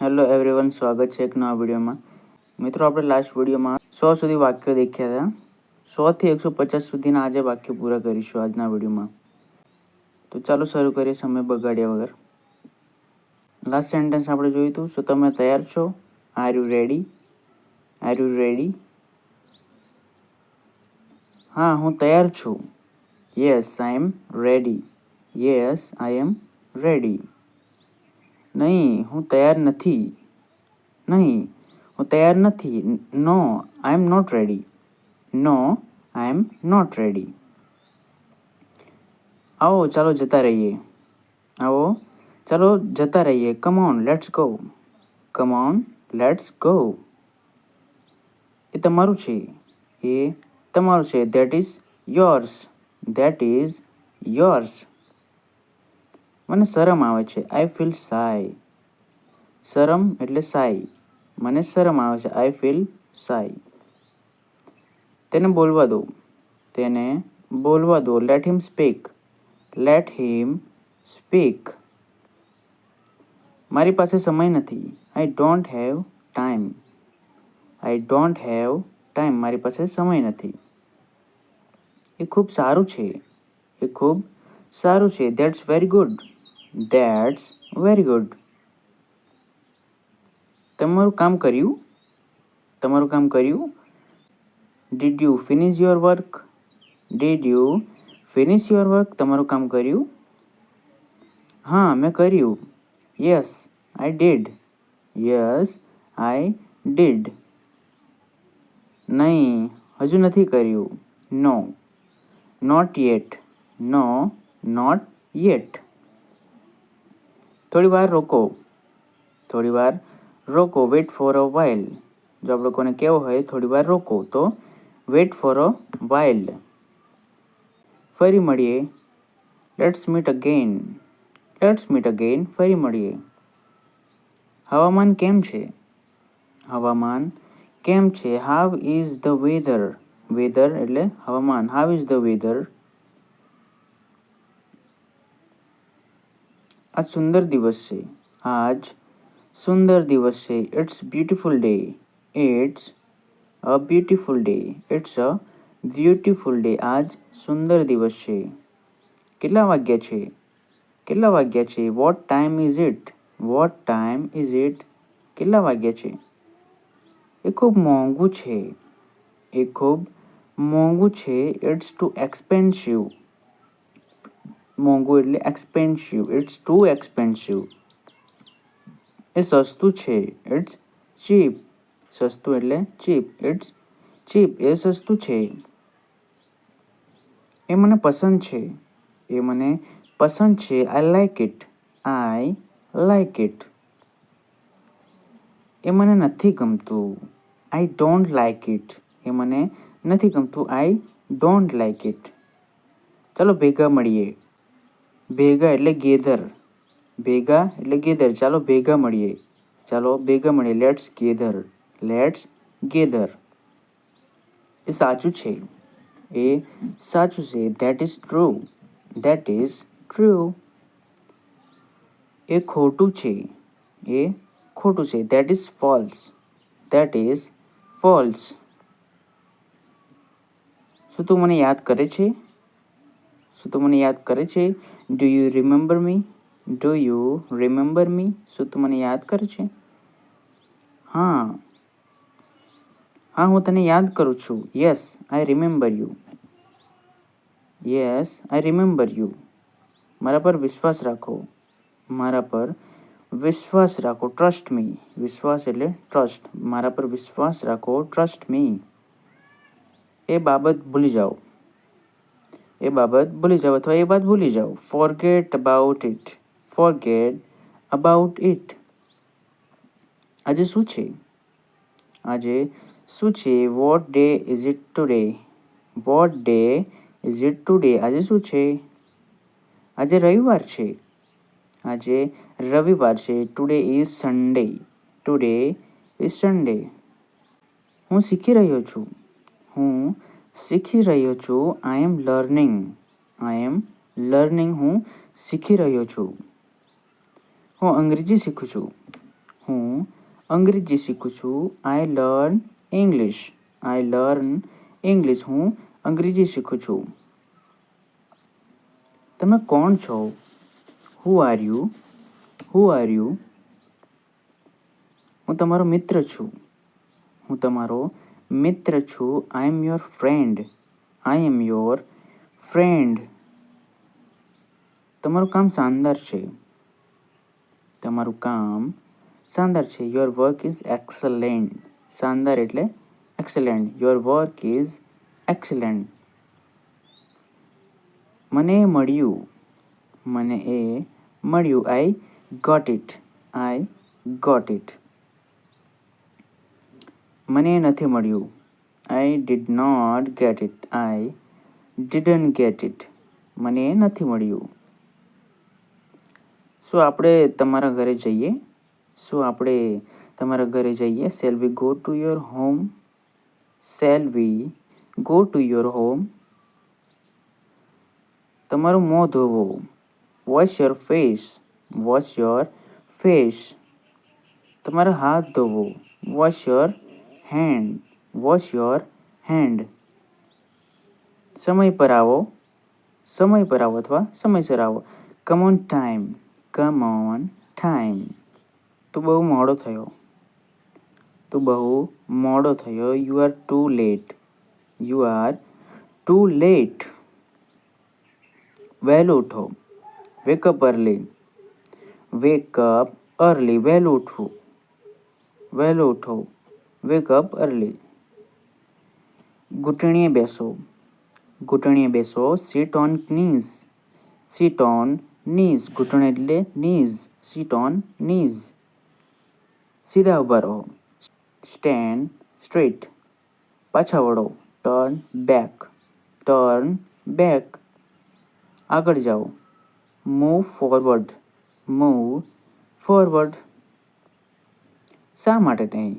Hello everyone સ્વાગત છે એક નવા વિડીયોમાં. મિત્રો, આપણે લાસ્ટ વિડીયોમાં સો સુધી વાક્યો દેખ્યા હતા. સોથી એકસો પચાસ સુધીના આજે વાક્યો પૂરા કરીશું આજના વિડીયોમાં. તો ચાલો શરૂ કરીએ સમય બગાડ્યા વગર. લાસ્ટ સેન્ટેન્સ આપણે જોયું હતું, શું તમે તૈયાર છો? Are you ready are you ready હા, હું તૈયાર છું. Yes I am ready yes I am ready નહીં હું તૈયાર નથી નહીં હું તૈયાર નથી no I am not ready no I am not ready આવો ચાલો જતા રહીએ આવો ચાલો જતા રહીએ come on let's go come on let's go એ તમારું છે એ તમારું છે that is yours that is yours મને શરમ આવે છે. આઈ ફીલ સાય શરમ એટલે સાય મને શરમ આવે છે. આઈ ફીલ સાય તેને બોલવા દો. તેને બોલવા દો. Let him speak let him speak મારી પાસે સમય નથી. I don't have time I don't have time મારી પાસે સમય નથી. એ ખૂબ સારું છે. એ ખૂબ સારું છે. That's very good that's very good તમારું કામ કર્યું? તમારું કામ કર્યું? Did you finish your work did you finish your work તમારું કામ કર્યું? હા, મેં કર્યું. Yes I did yes I did નહીં, હજુ નથી કર્યું. No not yet no not yet થોડી વાર રોકો. થોડી વાર રોકો. વેટ ફોર અ વાઇલ જો આપણે કોને કહેવો હોય થોડી વાર રોકો. તો વેટ ફોર અ વાઇલ ફરી મળીએ. Let's meet again let's meet again ફરી મળીએ. હવામાન કેમ છે? હવામાન કેમ છે? How is the weather weather એટલે હવામાન. હાવ ઇઝ ધ વેધર આજ સુંદર દિવસ છે. આજ સુંદર દિવસ છે. It's beautiful day it's a beautiful day it's a beautiful day આજ સુંદર દિવસ છે. કેટલા વાગ્યા છે? કેટલા વાગ્યા છે? What time is it what time is it કેટલા વાગ્યા છે? એ ખૂબ મોંઘું છે. એ ખૂબ મોંઘું છે. ઇટ્સ ટુ એક્સપેન્સિવ મોંઘું એટલે એક્સપેન્સિવ ઇટ્સ ટુ એક્સપેન્સિવ એ સસ્તું છે. ઇટ્સ ચીપ સસ્તું એટલે ચીપ ઇટ્સ ચીપ એ સસ્તું છે. એ મને પસંદ છે. એ મને પસંદ છે. I like it I like it એ મને નથી ગમતું. આઈ ડોન્ટ લાઈક ઇટ એ મને નથી ગમતું. આઈ ડોન્ટ લાઈક ઇટ ચાલો ભેગા મળીએ. ભેગા એટલે ગેધર. ભેગા એટલે ગેધર. ચાલો ભેગા મળીએ. ચાલો ભેગા મળીએ. લેટ્સ ગેધર લેટ્સ ગેધર એ સાચું છે. એ સાચું છે. That is true that is true એ ખોટું છે. એ ખોટું છે. That is false that is false શું તું મને યાદ કરે છે? શું તું મને યાદ કરે છે do you remember me do you remember me શું તું મને યાદ કરે છે. હા. હા, હું તને યાદ કરું છું. Yes I remember you yes I remember you મારા પર વિશ્વાસ રાખો. મારા પર વિશ્વાસ રાખો. ટ્રસ્ટ મી વિશ્વાસ એટલે ટ્રસ્ટ મારા પર વિશ્વાસ રાખો. ટ્રસ્ટ મી એ બાબત ભૂલી જાઓ. એ બાબત ભૂલી જાઓ અથવા એ વાત ભૂલી જાઓ. Forget about it forget about it આજે શું છે? આજે શું છે? What day is it today what day is it today આજે શું છે? આજે રવિવાર છે. આજે રવિવાર છે. Today is Sunday today is Sunday હું શીખી રહ્યો છું. હું શીખી રહ્યો છું. I M learning I M learning હું શીખી રહ્યો છું. હું અંગ્રેજી શીખું છું. હું અંગ્રેજી શીખું છું. I learn English I learn English હું અંગ્રેજી શીખું છું. તમે કોણ છો? Who are you who are you હું તમારો મિત્ર છું. હું તમારો મિત્ર છું I am your friend I am your friend તમારું કામ શાનદાર છે. તમારું કામ શાનદાર છે. યોર વર્ક ઇઝ એક્સલેન્ટ શાનદાર એટલે excellent your work is excellent મને એ મળ્યું, મને એ મળ્યું. I got it I got it મને એ નથી મળ્યું. I did not get it I didn't get it મને એ નથી મળ્યું. શું આપણે તમારા ઘરે જઈએ. શું આપણે તમારા ઘરે જઈએ. Shall we go to your home shall we go to your home તમારું મોં ધોવો. Wash your face wash your face તમારા હાથ ધોવો. Wash your hand wash your hand સમય પર આવો સમય પર આવો અથવા સમયસર આવો come on time come on time તું બહુ મોડો થયો. તું બહુ મોડો થયો. You are too late you are too late વહેલું ઉઠો. વેકઅપ અર્લી વેકઅપ અર્લી વહેલું ઉઠવું વહેલું ઉઠો વેકઅપ અર્લી ઘૂંટણીએ બેસો ઘૂંટણીએ બેસો sit on knees sit on knees ઘૂંટણ એટલે નીઝ સીટ ઓન નીઝ સીધા ઊભા રહો સ્ટેન્ડ સ્ટ્રેટ પાછા વળો ટર્ન બેક ટર્ન બેક આગળ જાઓ મૂવ ફોરવર્ડ મૂવ ફોરવર્ડ શા માટે નહીં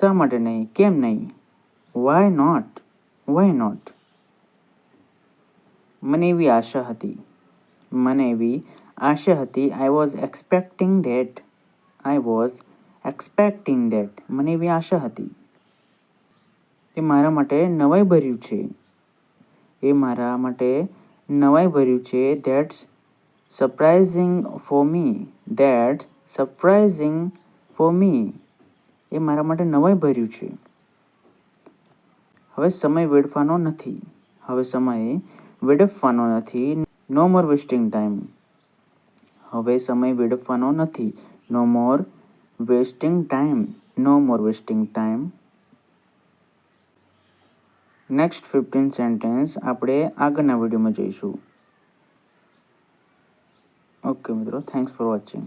શા માટે નહીં? કેમ નહીં? વાય નોટ વાય નોટ મને એવી આશા હતી. મને એવી આશા હતી. I was expecting that I was expecting that મને એવી આશા હતી એ મારા માટે નવાઈ ભર્યું છે. એ મારા માટે નવાઈ ભર્યું છે. That's surprising for me that surprising for me એ મારા માટે નવાઈ ભર્યું છે. હવે સમય વેડફવાનો નથી. હવે સમય વેડફવાનો નથી. નો મોર વેસ્ટિંગ ટાઈમ હવે સમય વેડફવાનો નથી. No more wasting time no more wasting time next fifteen sentence આપણે આગળના વિડીયોમાં જોઈશું. ઓકે મિત્રો થેન્ક્સ ફોર વોચિંગ